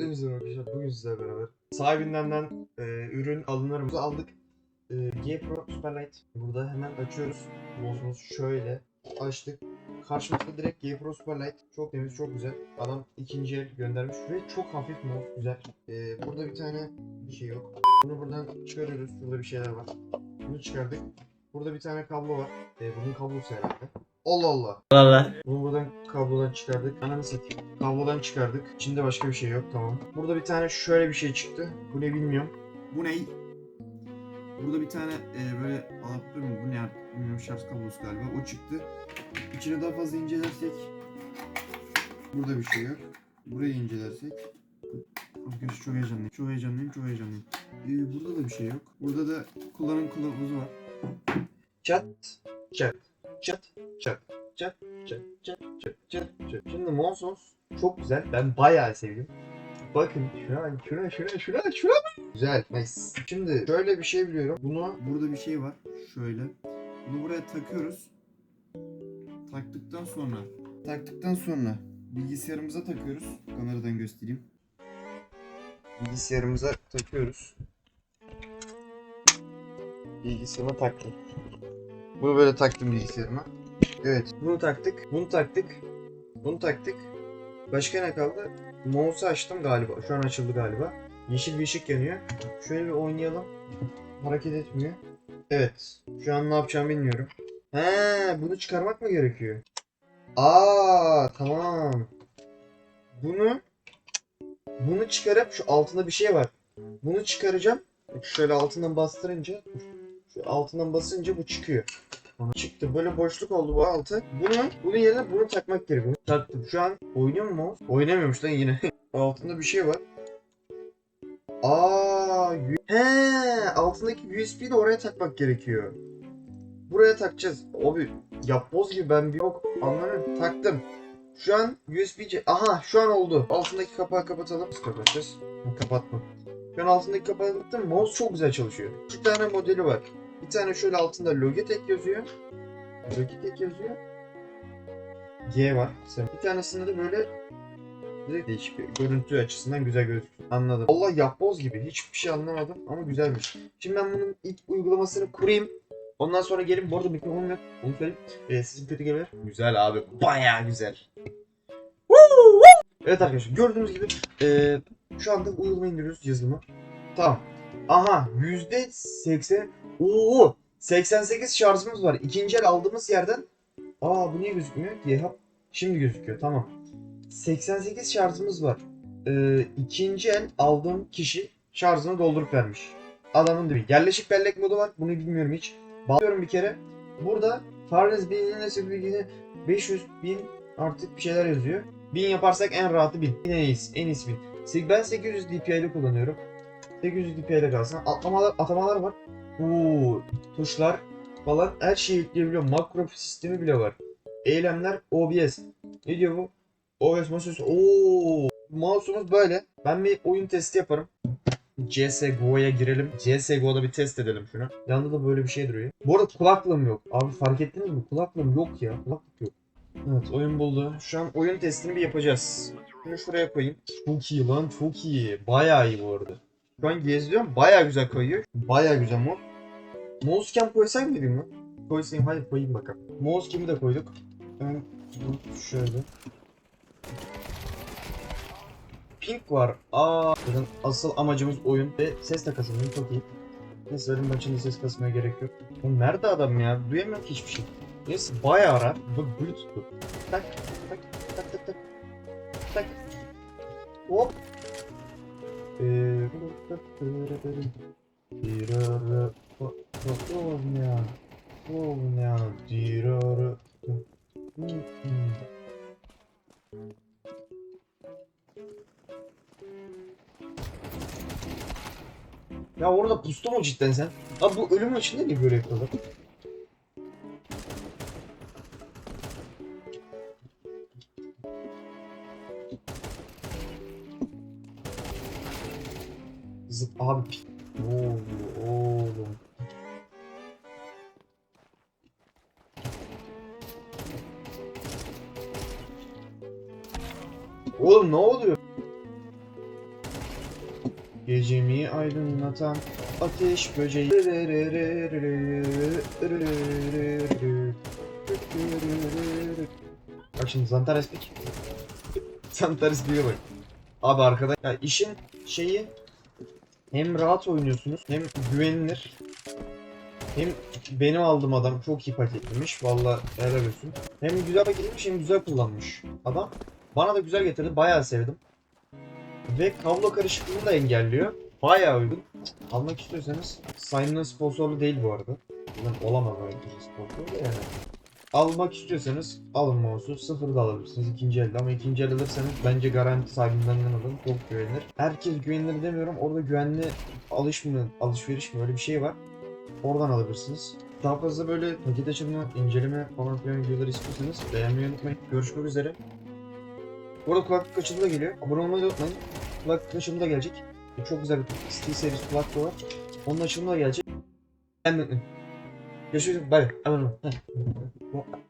Hepinize arkadaşlar bugün sizlerle beraber sahibinden e, ürün alınırımızı aldık. E, G Pro Superlight burada hemen açıyoruz. Mouse'umuz şöyle açtık. Karşımızda direkt G Pro Superlight çok temiz çok güzel. Adam ikinci el göndermiş ve çok hafif mouse güzel. E, burada bir tane bir şey yok. Bunu buradan çıkarıyoruz. Burada bir şeyler var. Bunu çıkardık. Burada bir tane kablo var. E, bunun kablosu herhalde. Allah Allah. Allah. Bunu buradan kablodan çıkardık. Ananı satayım. Kablodan çıkardık. İçinde başka bir şey yok tamam. Burada bir tane şöyle bir şey çıktı. Bu ne bilmiyorum. Bu ne? Burada bir tane e, böyle adaptör mü? Bu ne bilmiyorum şarj kablosu galiba. O çıktı. İçine daha fazla incelersek burada bir şey yok. Burayı incelersek Arkadaşlar çok heyecanlıyım. Çok heyecanlıyım. Çok heyecanlıyım. E, burada da bir şey yok. Burada da kullanım kılavuzu var. Çat, çat, çat, çat, çat, çat, çat, çat, çat, çat. Şimdi Monsons çok güzel. Ben bayağı sevdim. Bakın şuna, şuna, şuna, şuna, şuna. Güzel, nice. Şimdi şöyle bir şey biliyorum. Bunu Burada bir şey var. Şöyle. Bunu buraya takıyoruz. Taktıktan sonra taktıktan sonra bilgisayarımıza takıyoruz. Kameradan göstereyim. bilgisayarımıza takıyoruz. Bilgisayarıma taktım. Bunu böyle taktım bilgisayarıma. Evet. Bunu taktık. Bunu taktık. Bunu taktık. Başka ne kaldı? Mouse'u açtım galiba. Şu an açıldı galiba. Yeşil bir ışık yanıyor. Şöyle bir oynayalım. Hareket etmiyor. Evet. Şu an ne yapacağımı bilmiyorum. He, bunu çıkarmak mı gerekiyor? Aa, tamam. Bunu bunu çıkarıp şu altında bir şey var. Bunu çıkaracağım. Şöyle altından bastırınca şu altından basınca bu çıkıyor. Aha, Çıktı. Böyle boşluk oldu bu altı. Bunu bunun yerine bunu takmak gerekiyor. Taktım. Şu an oynuyor mu? Oynamıyormuş lan yine. altında bir şey var. Aa, he, altındaki USB'yi de oraya takmak gerekiyor. Buraya takacağız. Abi yapboz gibi ben bir yok anlamıyorum. Taktım. Şu an USB-C... Aha şu an oldu. Altındaki kapağı kapatalım. Kapatacağız? Kapatma. Şu an altındaki kapağı kapattım. Mouse çok güzel çalışıyor. Şu tane modeli var. Bir tane şöyle altında Logitech yazıyor. Logitech yazıyor. G var. Bir tanesinde de böyle değişik bir görüntü açısından güzel gözüküyor. Anladım. Allah yapboz gibi. Hiçbir şey anlamadım ama güzelmiş. Şimdi ben bunun ilk uygulamasını kurayım. Ondan sonra gelin. Bu arada mikrofonum yok. Onu söyleyeyim. Ee, sizin kötü geliyor. Güzel abi. Baya güzel. Evet arkadaşlar gördüğünüz gibi eee, şu anda uygulama indiriyoruz yazılımı. Tamam. Aha yüzde seksen. Oo 88 şarjımız var. İkinci el aldığımız yerden. Aa bu niye gözükmüyor? Yehap. Şimdi gözüküyor tamam. 88 şarjımız var. Ee, ikinci el aldığım kişi şarjını doldurup vermiş. Adamın dibi. Yerleşik bellek modu var. Bunu bilmiyorum hiç. Bağlıyorum bir kere. Burada Farnez bilginin nasıl bilgini 500 bin artık bir şeyler yazıyor. 1000 yaparsak en rahatı 1000. En iyisi, en iyisi 1000. Sig- Ben 800 DPI'de kullanıyorum. 800 DPI'de kalsın. Atlamalar, atamalar var. Oo, tuşlar falan her şeyi yükleyebiliyorum. Makro sistemi bile var. Eylemler OBS. Ne diyor bu? OBS masası. Oo, mouse'umuz böyle. Ben bir oyun testi yaparım. CSGO'ya girelim. CSGO'da bir test edelim şunu. Yanında da böyle bir şey duruyor. Bu arada kulaklığım yok. Abi fark ettiniz mi? Kulaklığım yok ya. Kulaklık yok. Evet oyun buldu. Şu an oyun testini bir yapacağız. Şunu şuraya koyayım. Çok iyi lan çok iyi. Bayağı iyi bu arada. Şu an geziyorum. Bayağı güzel kayıyor. Bayağı güzel mod. Mouse cam koysam mıydım lan? Koysayım hadi koyayım bakalım. Mouse cam'i de koyduk. Ben bu şöyle. Pink var. Aa, asıl amacımız oyun ve ses kasılmıyor çok iyi. Neyse benim maçında ses kasmaya gerek yok. Oğlum nerede adam ya? Duyamıyorum ki hiçbir şey. Neyse bayağı rahat. Bak Bluetooth. Tak tak tak tak tak. Tak. Hop. Eee, Dirarı Oğlum ya Oğlum ya Dirarı Ya orada pustu mu cidden sen? Abi bu ölümün içinde niye böyle yapıyorlar? Zıp abi oluyor oğlum? Oğlum ne oluyor? Gecemi aydınlatan ateş böceği. Bak şimdi Zantares pik. Zantares pik'e bak. Abi arkada ya işin şeyi hem rahat oynuyorsunuz hem güvenilir hem benim aldığım adam çok iyi paketlemiş. Valla helal olsun. Hem güzel paketlemiş hem güzel kullanmış adam. Bana da güzel getirdi. Bayağı sevdim. Ve kablo karışıklığını da engelliyor. Bayağı uygun. Almak istiyorsanız Sign'ın sponsorlu değil bu arada. Bundan olamaz o ikinci sponsor da yani. Almak istiyorsanız alın mouse'u. Sıfır da alabilirsiniz ikinci elde ama ikinci el alırsanız bence garanti sahibinden alın. Çok güvenilir. Herkes güvenilir demiyorum. Orada güvenli alış mı, alışveriş mi öyle bir şey var. Oradan alabilirsiniz. Daha fazla böyle paket açılma, inceleme falan filan videoları istiyorsanız beğenmeyi unutmayın. Görüşmek üzere. Bu arada kulaklık açılımı da geliyor. Abone olmayı unutmayın. Kulaklık açılımı da gelecek. Çok güzel bir Steel Series kulaklığı var. Onun açılımı da gelecek. Beğenmeyi unutmayın. Görüşürüz. Bay bay. Aman aman.